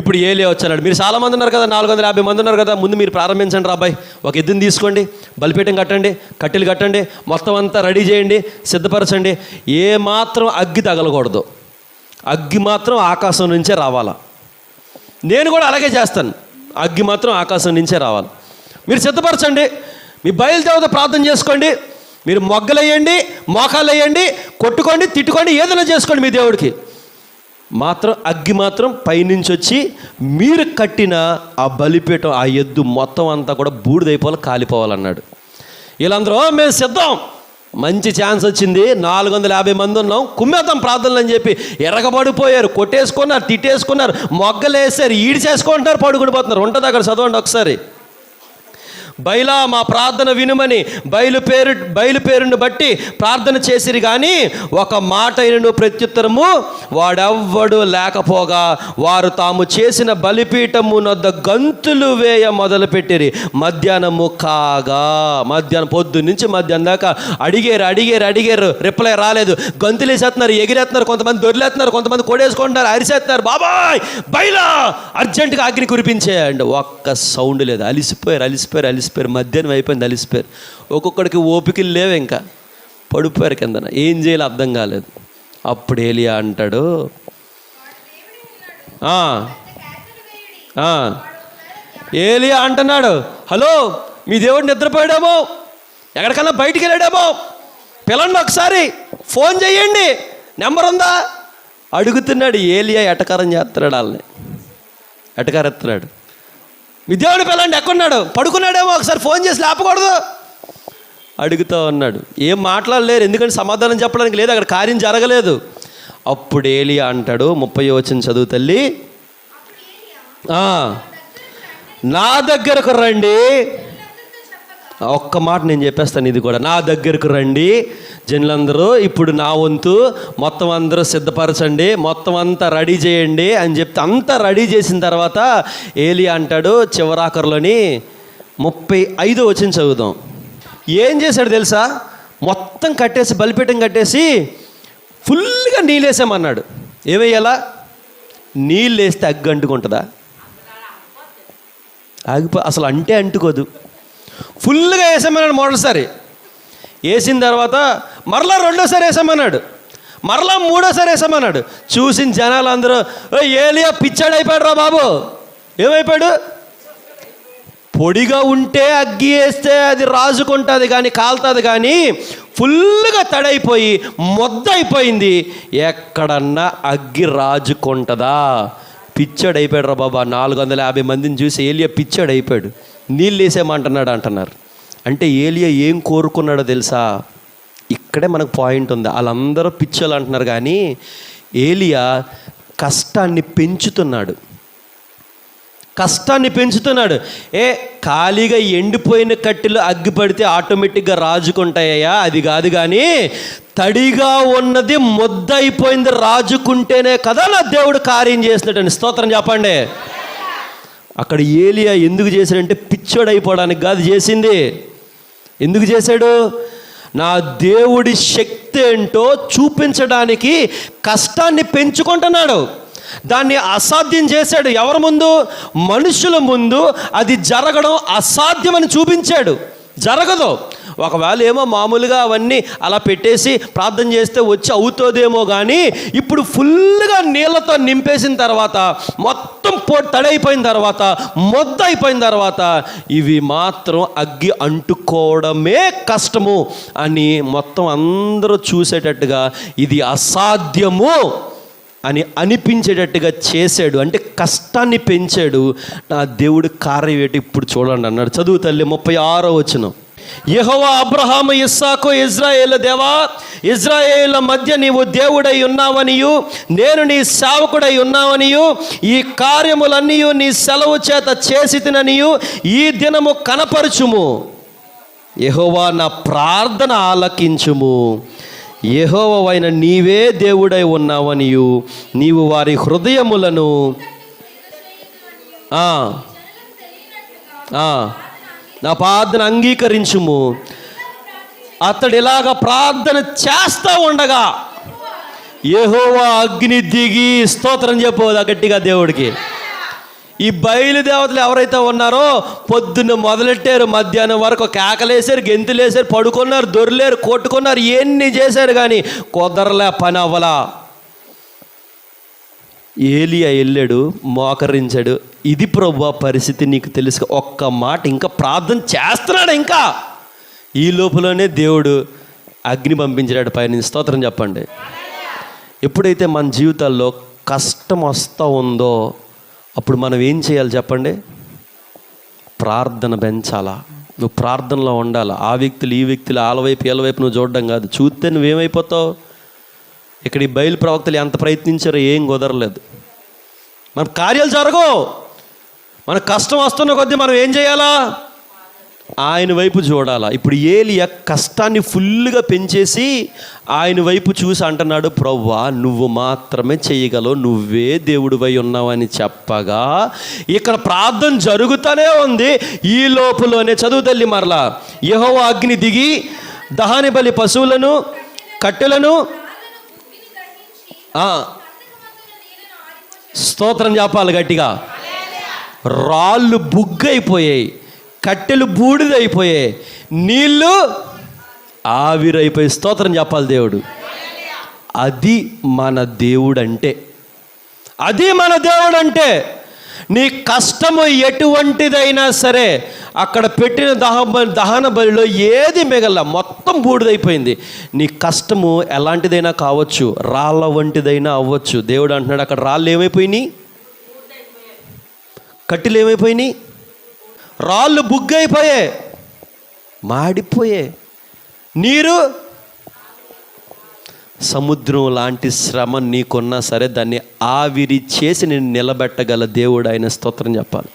ఇప్పుడు ఏలే వచ్చాడు మీరు చాలా మంది ఉన్నారు కదా నాలుగు వందల యాభై మంది ఉన్నారు కదా ముందు మీరు ప్రారంభించండి రాబాయ్ ఒక ఎద్దుని తీసుకోండి బలిపీఠం కట్టండి కట్టెలు కట్టండి మొత్తం అంతా రెడీ చేయండి సిద్ధపరచండి. ఏ మాత్రం అగ్గి తగలకూడదు. అగ్గి మాత్రం ఆకాశం నుంచే రావాలా. నేను కూడా అలాగే చేస్తాను. అగ్గి మాత్రం ఆకాశం నుంచే రావాలి. మీరు సిద్ధపరచండి మీ బయలుదేవత ప్రార్థన చేసుకోండి. మీరు మొగ్గలేయండి మోకాలు వేయండి కొట్టుకోండి తిట్టుకోండి ఏదైనా చేసుకోండి మీ దేవుడికి. మాత్రం అగ్గి మాత్రం పైనుంచి వచ్చి మీరు కట్టిన ఆ బలిపీఠం ఆ ఎద్దు మొత్తం అంతా కూడా బూడిదైపోవాలి కాలిపోవాలన్నాడు. వీళ్ళందరూ మేము సిద్ధం. మంచి ఛాన్స్ వచ్చింది. నాలుగు వందల యాభై మంది ఉన్నాం. కుమ్మేద్దాం ప్రార్థనలు అని చెప్పి ఎరగబడిపోయారు. కొట్టేసుకున్నారు తిట్టేసుకున్నారు. మొగ్గలేసారు ఈడ్చేసుకుంటున్నారు పడుకుడిపోతున్నారు ఉంటుంది అక్కడ చదవండి ఒకసారి. బయలా మా ప్రార్థన వినుమని బయలుపేరు బయలుపేరును బట్టి ప్రార్థన చేసిరి కానీ ఒక మాట అయినను ప్రత్యుత్తరము వాడెవ్వడు లేకపోగా. వారు తాము చేసిన బలిపీఠము నొద్ద గంతులు వేయ మొదలుపెట్టిరి. మధ్యాహ్నము కాగా మధ్యాహ్నం పొద్దు నుంచి మధ్యాహ్నం దాకా అడిగారు అడిగారు అడిగారు. రిప్లై రాలేదు. గంతులు వేసేస్తున్నారు ఎగిరేస్తున్నారు కొంతమంది దొరిలేస్తున్నారు కొంతమంది కొడేసుకుంటున్నారు అరిసేస్తున్నారు. బాబాయ్ బయలా అర్జెంటుగా అగ్ని కురిపించేయండి. ఒక్క సౌండ్ లేదు. అలిసిపోయారు అలిసిపోయారు. అలిసిపోయారు మధ్యాహ్నం అయిపోయింది అలిసిపోయారు ఒక్కొక్కడికి ఓపికలు లేవు ఇంకా. పడిపోయారు కిందన. ఏం చేయాలో అర్థం కాలేదు. అప్పుడు ఏలియా అంటాడు "ఆ, ఆ, ఏలియా అంటున్నాడు హలో మీ దేవుడు నిద్రపోయాడేమో. ఎక్కడికన్నా బయటికి వెళ్ళాడేమో. పిల్లండి ఒకసారి ఫోన్ చేయండి. నెంబర్ ఉందా? అడుగుతున్నాడు ఏలియా ఎటకారం చేస్తున్నాడు వాళ్ళని. ఎటకారెత్తున్నాడు? మీ దేవుడు పిల్లండి ఎక్కడున్నాడు? పడుకున్నాడేమో ఒకసారి ఫోన్ చేసి లేపకూడదు. అడుగుతూ ఉన్నాడు. ఏం మాట్లాడలేరు ఎందుకంటే సమాధానం చెప్పడానికి లేదు అక్కడ కార్యం జరగలేదు. అప్పుడు ఏలియా అంటాడు ముప్పై వచ్చిన చదువు తల్లి. నా దగ్గరకు రండి. ఒక్క మాట నేను చెప్పేస్తాను ఇది కూడా. నా దగ్గరకు రండి. జనులందరూ ఇప్పుడు నా వంతు మొత్తం అందరూ సిద్ధపరచండి. మొత్తం అంతా రెడీ చేయండి అని చెప్తే అంతా రెడీ చేసిన తర్వాత ఏలి అంటాడు చివరాఖరులోని ముప్పై ఐదు వచ్చిన చదువుదాం. ఏం చేశాడు తెలుసా? మొత్తం కట్టేసి బలిపీఠం కట్టేసి ఫుల్గా నీళ్ళు వేసామన్నాడు ఏమయ్యాలా నీళ్ళు వేస్తే అగ్గు అంటుకుంటుందా? ఆగిపో అసలు అంటే అంటుకోదు. ఫుల్గా వేసామన్నాడు మొదటిసారి. వేసిన తర్వాత మరలా రెండోసారి వేసామన్నాడు. మరలా మూడోసారి వేసామన్నాడు. చూసిన జనాలు అందరూ "ఓ, ఏలియా పిచ్చాడు అయిపోయాడు రా బాబు. ఏమైపోయాడు? పొడిగా ఉంటే అగ్గి వేస్తే అది రాజుకుంటుంది కానీ కాలుతుంది కానీ ఫుల్గా తడైపోయి మొద్దైపోయింది. ఎక్కడన్నా అగ్గి రాజుకుంటుందా? పిచ్చాడు అయిపోయాడు రా బాబా నాలుగు వందల యాభై మందిని చూసి ఏలియా పిచ్చాడు అయిపోయాడు నీళ్ళు వేసేమంటున్నాడు అంటున్నారు. అంటే ఏలియా ఏం కోరుకున్నాడో తెలుసా? ఇక్కడే మనకు పాయింట్ ఉంది. వాళ్ళందరూ పిచ్చోళ్ళు అంటున్నారు కానీ ఏలియా కష్టాన్ని పెంచుతున్నాడు. కష్టాన్ని పెంచుతున్నాడు. ఏ ఖాళీగా ఎండిపోయిన కట్టెలు అగ్గిపడితే ఆటోమేటిక్గా రాజుకుంటాయ్యా? అది కాదు కానీ తడిగా ఉన్నది ముద్ద అయిపోయింది రాజుకుంటేనే కదా నా దేవుడు కార్యం చేసినట్టండి స్తోత్రం చెప్పండి. అక్కడ ఏలియా ఎందుకు చేశాడంటే పిచ్చోడు అయిపోవడానికి కాదు చేసింది. ఎందుకు చేశాడు? నా దేవుడి శక్తి ఏంటో చూపించడానికి కష్టాన్ని పెంచుకుంటున్నాడు. దాన్ని అసాధ్యం చేశాడు ఎవరి ముందు? మనుషుల ముందు. అది జరగడం అసాధ్యమని చూపించాడు. జరగదు. ఒకవేళ ఏమో మామూలుగా అవన్నీ అలా పెట్టేసి ప్రార్థన చేస్తే వచ్చి అవుతుందేమో కానీ ఇప్పుడు ఫుల్గా నీళ్ళతో నింపేసిన తర్వాత మొత్తం పో తడైపోయిన తర్వాత మొద్ద అయిపోయిన తర్వాత ఇవి మాత్రం అగ్గి అంటుకోవడమే కష్టము అని మొత్తం అందరూ చూసేటట్టుగా ఇది అసాధ్యము అని అనిపించేటట్టుగా చేశాడు. అంటే కష్టాన్ని పెంచాడు. నా దేవుడు కార్యం ఏంటి ఇప్పుడు చూడండి అన్నాడు. చదువు తల్లి ముప్పై ఆరో వచ్చినాం యహోవా అబ్రహాము ఇస్సాకు ఇజ్రాయేల్ దేవా ఇజ్రాయేల్ మధ్య నీవు దేవుడై ఉన్నావనియు నేను నీ సేవకుడై ఉన్నావనియు ఈ కార్యములన్నీ నీ సెలవు చేత చేసి తిననియు ఈ దినము కనపరచుము. యహోవా నా ప్రార్థన ఆలకించుము. యహోవైన నీవే దేవుడై ఉన్నావనియు నీవు వారి హృదయములను ఆ, ఆ, నా ప్రార్థన అంగీకరించుము. అతడు ఇలాగ ప్రార్థన చేస్తూ ఉండగా ఏహోవా అగ్ని దిగి స్తోత్రం చెప్పవద్దు గట్టిగా దేవుడికి. ఈ బయలుదేవతలు ఎవరైతే ఉన్నారో పొద్దున్న మొదలెట్టారు మధ్యాహ్నం వరకు కేకలేసారు గెంతులేసారు పడుకున్నారు దొరిలేరు కొట్టుకున్నారు ఎన్ని చేశారు కానీ కుదరలే పని అవ్వలా. ఏలియా వెళ్ళాడు మోకరించాడు. ఇది ప్రభు పరిస్థితి నీకు తెలుసు. ఒక్క మాట ఇంకా ప్రార్థన చేస్తున్నాడు ఇంకా. ఈ లోపలనే దేవుడు అగ్ని పంపించాడు. పైన స్తోత్రం చెప్పండి. ఎప్పుడైతే మన జీవితాల్లో కష్టం వస్తూ ఉందో అప్పుడు మనం ఏం చేయాలి చెప్పండి? ప్రార్థన పెంచాలా? నువ్వు ప్రార్థనలో ఉండాలి? ఆ వ్యక్తులు ఈ వ్యక్తులు ఆలవైపు వైపు వీళ్ళ వైపు నువ్వు చూడడం కాదు. చూస్తే నువ్వేమైపోతావు? ఇక్కడ ఈ బయలు ప్రవక్తలు ఎంత ప్రయత్నించారో ఏం కుదరలేదు. మన కార్యాలు జరగవు. మన కష్టం వస్తున్న కొద్దీ మనం ఏం చేయాలా? ఆయన వైపు చూడాలా. ఇప్పుడు ఏలియ కష్టాన్ని ఫుల్గా పెంచేసి ఆయన వైపు చూసి అంటున్నాడు ప్రవ్వా నువ్వు మాత్రమే చేయగలవు నువ్వే దేవుడివై ఉన్నావని చెప్పగా ఇక్కడ ప్రార్థన జరుగుతూనే ఉంది. ఈ లోపులోనే చదువు తల్లి మరలా. యహో అగ్ని దిగి దహాని బలి పశువులను కట్టెలను స్తోత్రం చెప్పాలి గట్టిగా. రాళ్ళు బుగ్గైపోయాయి కట్టెలు బూడిదైపోయాయి నీళ్ళు ఆవిరైపోయి. స్తోత్రం చెప్పాలి దేవుడు. అది మన దేవుడు అంటే అది మన దేవుడు అంటే నీ కష్టము ఎటువంటిదైనా సరే అక్కడ పెట్టిన దహ దహన బలిలో ఏది మిగల మొత్తం బూడిదైపోయింది. నీ కష్టము ఎలాంటిదైనా కావచ్చు రాళ్ళ వంటిదైనా అవ్వచ్చు. దేవుడు అంటున్నాడు అక్కడ రాళ్ళు ఏమైపోయినాయి? కట్టెలు ఏమైపోయినాయి? రాళ్ళు బుగ్గైపోయాయి. మాడిపోయాయి. నీరు? సముద్రం లాంటి శ్రమ నీకున్నా సరే దాన్ని ఆవిరి చేసి నేను నిలబెట్టగల దేవుడు ఆయన స్తోత్రం చెప్పాలి.